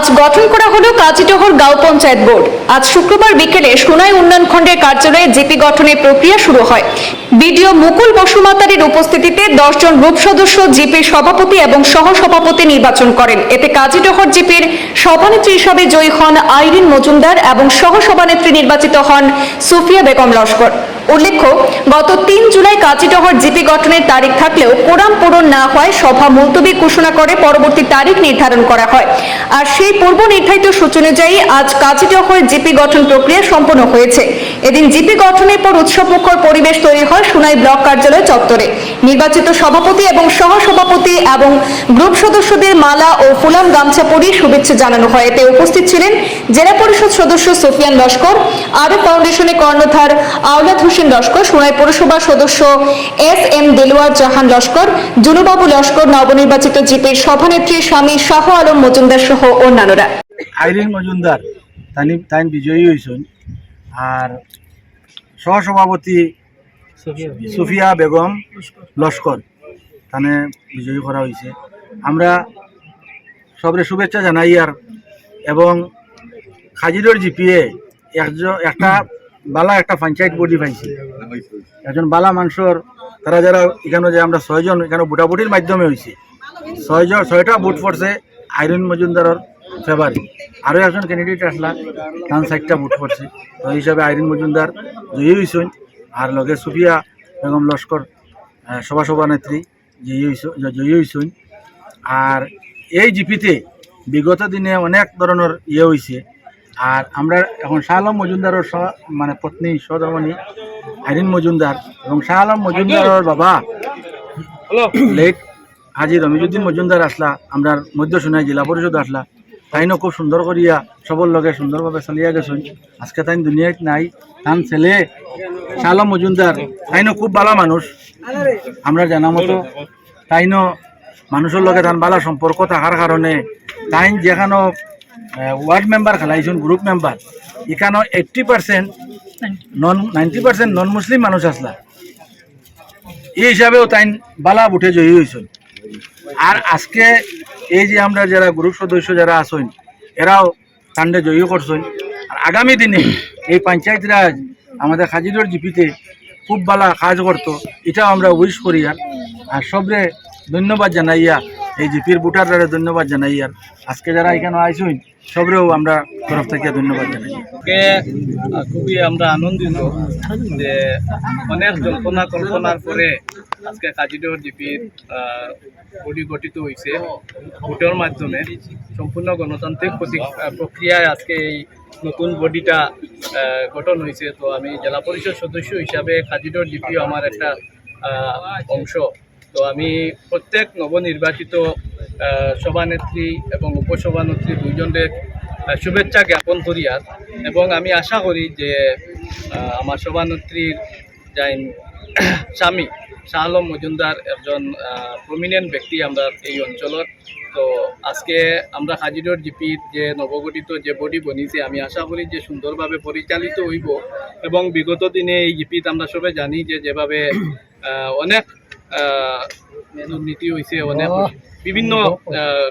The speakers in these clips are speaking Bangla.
আজ গঠন করা হলো কাজীটহর গাঁও পঞ্চায়েত বোর্ড। আজ শুক্রবার বিকেলে সোনাই উন্নয়ন খণ্ডের কার্যালয়ে জিপি গঠনের প্রক্রিয়া শুরু হয়। বিডিও মুকুল বসুমাতারির উপস্থিতিতে দশজন গ্রুপ সদস্য জিপির সভাপতি এবং সহ সভাপতি নির্বাচন করেন। এতে কাজীটহর জিপির সভানেত্রী হিসাবে জয়ী হন আইরিন মজুমদার এবং সহ সভানেত্রী নির্বাচিত হন সুফিয়া বেগম লস্কর। উল্লেখ্য, গত তিন জুলাই কাজীটহর জিপি গঠনের তারিখ থাকলেও কোরাম পূরণ না হয় সভা মুলতবি ঘোষণা করে পরবর্তী তারিখ নির্ধারণ করা হয়। আর সেই পূর্ব নির্ধারিত সূচনা অনুযায়ী আজ কাজীটহর জিপি গঠন প্রক্রিয়া সম্পন্ন হয়েছে। এদিন জিপি গঠনের পর উৎসবমুখর পরিবেশ তৈরি হয় সোনাই ব্লক কার্যালয় চত্বরে। নির্বাচিত সভাপতি এবং সহ সভাপতি এবং গ্রুপ সদস্যদের মালা ও ফুলাম গামছা পরিয়ে শুভেচ্ছা জানানো হয়। এতে উপস্থিত ছিলেন জেলা পরিষদ সদস্য সুফিয়ান লস্কর আরব ফাউন্ডেশনের কর্ণধার আওলাদ হোসেন লস্কর, সোনাই পৌরসভার সদস্য এস এম দেলোয়ার জাহান লস্কর, জুনুবাবু লস্কর, নবনির্বাচিত জিপির সভানেত্রী স্বামী শাহ আলম মজুমদার সহ অন্যান্যরা। আইরিন মজুমদার তাইন বিজয়ী হয়েছেন আর সহসভাপতি সুফিয়া বেগম। লস্কর। তানে বিজয়ী করা হয়েছে আমরা সবরে শুভেচ্ছা জানাই আর এবং খাজিরোর জিপিএ একজন একটা বালা একটা পঞ্চায়েত বডি পাইছে। একজন বালা মানুষের তারা যারা এখানে যে আমরা ছয়জন এখানে বুটাবুটির মাধ্যমে হয়েছে ছয়জন ছয়টা ভোট পড়ছে আইরন মজুমদারের ফেভারি আরও একজন ক্যান্ডিডেট আসলা তান সাইডটা ভোট পড়ছে তো এই হিসাবে আইরিন মজুমদার জয়ী হয়েছেন আর লগে সুফিয়া বেগম লস্কর সভা সভানেত্রী জয়ী হইছ- জয়ী আর এই জিপিতে বিগত দিনে অনেক ধরনের ইয়ে হয়েছে আর আমরা এখন শাহ আলম মজুমদারের মানে পত্নী সদমণি আইরিন মজুমদার এবং শাহ আলম মজুমদারের বাবা লেট হাজি রমিজুদ্দিন মজুমদার আসলা আমরা মধ্য সোনাই জেলা পরিষদ আসলা। তাইনও খুব সুন্দর করিয়া সবর লগে সুন্দরভাবে চালিয়া গেছেন। আজকে তাইন দুনিয়াত নাই তান ছেলে শালম মজুমদার তাইনও খুব ভালো মানুষ আমরা জানা মতো তাইনও মানুষের লগে তান ভালো সম্পর্ক থাকার কারণে তাইন যেখানো ওয়ার্ড মেম্বার খেলাইছেন গ্রুপ মেম্বার এখানেও eighty percent non ninety percent non Muslim মানুষ আসলা এই হিসাবেও তাই বালা উঠে জয়ী হয়েছেন আর আজকে এই যে আমরা যারা গ্রুপ সদস্য যারা আসেন এরাও কাণ্ডে জয়ী করছেন আর আগামী দিনে এই পঞ্চায়েত রাজ আমাদের হাজিরোর জিপিতে খুব ভালো কাজ করতো, এটাও আমরা উইশ করি আর। আর সবরে ধন্যবাদ জানাইয়া এই জিপির ভোটাররা ধন্যবাদ জানাই আর আজকে যারা এখানে আইসুন, সবরেও আমরা তরফ থেকে ধন্যবাদ জানাই। খুবই আমরা আনন্দিত যে অনেক জল্পনা কল্পনার পরে আজকে কাজিডোর জিপির বডি গঠিত হয়েছে ভোটের মাধ্যমে সম্পূর্ণ গণতান্ত্রিক প্রক্রিয়ায় আজকে এই নতুন বডিটা গঠন হয়েছে তো আমি জেলা পরিষদ সদস্য হিসাবে কাজিডোর জিপিও আমার একটা অংশ তো আমি প্রত্যেক নবনির্বাচিত সভানেত্রী এবং উপসভানেত্রী দুইজনের শুভেচ্ছা জ্ঞাপন করি আর এবং আমি আশা করি যে আমার সভানেত্রীর যাই স্বামী শাহ আলম মজুমদার একজন প্রমিনেন্ট ব্যক্তি আমরা এই অঞ্চলের তো আজকে আমরা হাজিরর জিপির যে নবগঠিত যে বডি বনিছে আমি আশা করি যে সুন্দরভাবে পরিচালিত হইব। এবং বিগত দিনে এই জিপিত আমরা সবাই জানি যে যেভাবে অনেক নীতি হয়েছে অনেক মানে বিভিন্ন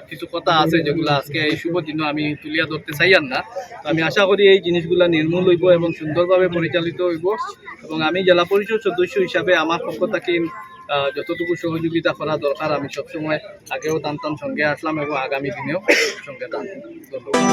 কিছু কথা আছে যেগুলো আজকে এই শুভ দিনও আমি তুলিয়া ধরতে চাইয়ান না আমি আশা করি এই জিনিসগুলো নির্মূল হইব এবং সুন্দরভাবে পরিচালিত হইব। এবং আমি জেলা পরিষদ সদস্য হিসাবে আমার পক্ষ থেকে যতটুকু সহযোগিতা করা দরকার আমি সবসময় আগেও টানতাম সঙ্গে আসলাম এবং আগামী দিনেও সঙ্গে টানতাম ধন্যবাদ